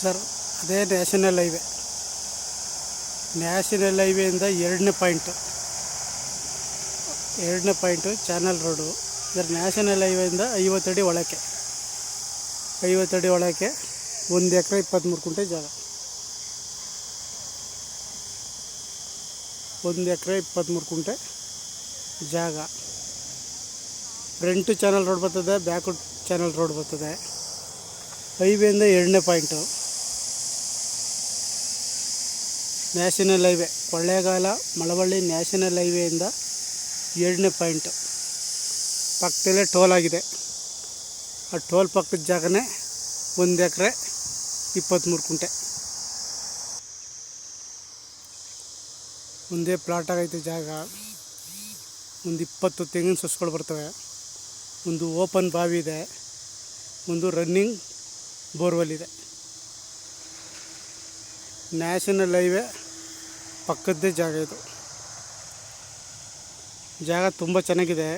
Sir, ಅದೇ national highway national ಹೈವೇಯಿಂದ ಎರಡನೇ ಪಾಯಿಂಟು. ಎರಡನೇ ಪಾಯಿಂಟು ಚಾನಲ್ ರೋಡು ಇದರ ನ್ಯಾಷನಲ್ ಹೈವೇಯಿಂದ ಐವತ್ತಡಿ ಒಳಕ್ಕೆ. ಐವತ್ತಡಿ ಒಳಕ್ಕೆ ಒಂದು ಎಕರೆ ಇಪ್ಪತ್ತ್ಮೂರು ಕುಂಟೆ ಜಾಗ. ಒಂದು ಎಕರೆ ಇಪ್ಪತ್ತ್ಮೂರು ಕುಂಟೆ ಜಾಗ. ಫ್ರಂಟು ಚಾನಲ್ ರೋಡ್ ಬರ್ತದೆ ಬ್ಯಾಕು ಚಾನಲ್ ರೋಡ್ ಬರ್ತದೆ. ಹೈವೇಯಿಂದ ಎರಡನೇ point. National highway, Kollegal, Malavalli national ಹೈವೇಯಿಂದ ಎರಡನೇ ಪಾಯಿಂಟು ಪಕ್ಕದಲ್ಲೇ ಟೋಲ್ ಆಗಿದೆ. ಆ ಟೋಲ್ ಪಕ್ಕದ ಜಾಗನೇ ಒಂದು ಎಕರೆ ಇಪ್ಪತ್ತ್ಮೂರು ಕುಂಟೆ. ಒಂದೇ ಪ್ಲಾಟ್ ಆಗೈತೆ ಜಾಗ. ಒಂದು ಇಪ್ಪತ್ತು ತೆಂಗಿನ ಸಸ್ಗಳು ಬರ್ತವೆ. ಒಂದು ಓಪನ್ ಬಾವಿ ಇದೆ. ಒಂದು ರನ್ನಿಂಗ್ ಬೋರ್ವೆಲ್ ಇದೆ. ನ್ಯಾಷನಲ್ ಹೈವೇ ಪಕ್ಕದ್ದೇ ಜಾಗ ಇದು. ಜಾಗ ತುಂಬ ಚೆನ್ನಾಗಿದೆ.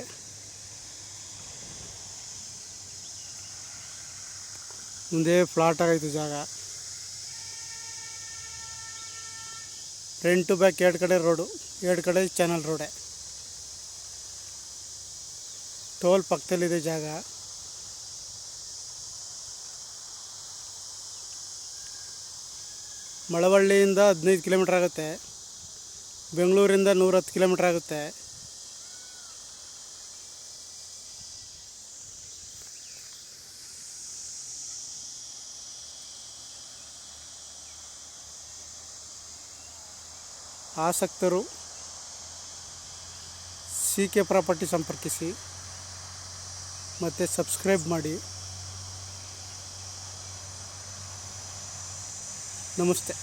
ಮುಂದೆ ಫ್ಲಾಟ್ ಆಗೈತೆ ಜಾಗ. ಫ್ರಂಟ್ ಟು ಬ್ಯಾಕ್ ಎರಡು ಕಡೆ ರೋಡು ಎರಡು ಕಡೆ ಚಾನಲ್ ರೋಡೆ ಟೋಲ್ ಪಕ್ಕದಲ್ಲಿದೆ ಜಾಗ. ಮಳವಳ್ಳಿಯಿಂದ ಹದಿನೈದು ಕಿಲೋಮೀಟ್ರ್ ಆಗುತ್ತೆ. ಬೆಂಗಳೂರಿಂದ ನೂರತ್ತು ಕಿಲೋಮೀಟ್ರ್ ಆಗುತ್ತೆ. ಆಸಕ್ತರು ಸಿ ಕೆ ಪ್ರಾಪರ್ಟಿ ಸಂಪರ್ಕಿಸಿ ಮತ್ತು ಸಬ್ಸ್ಕ್ರೈಬ್ ಮಾಡಿ. ನಮಸ್ತೆ.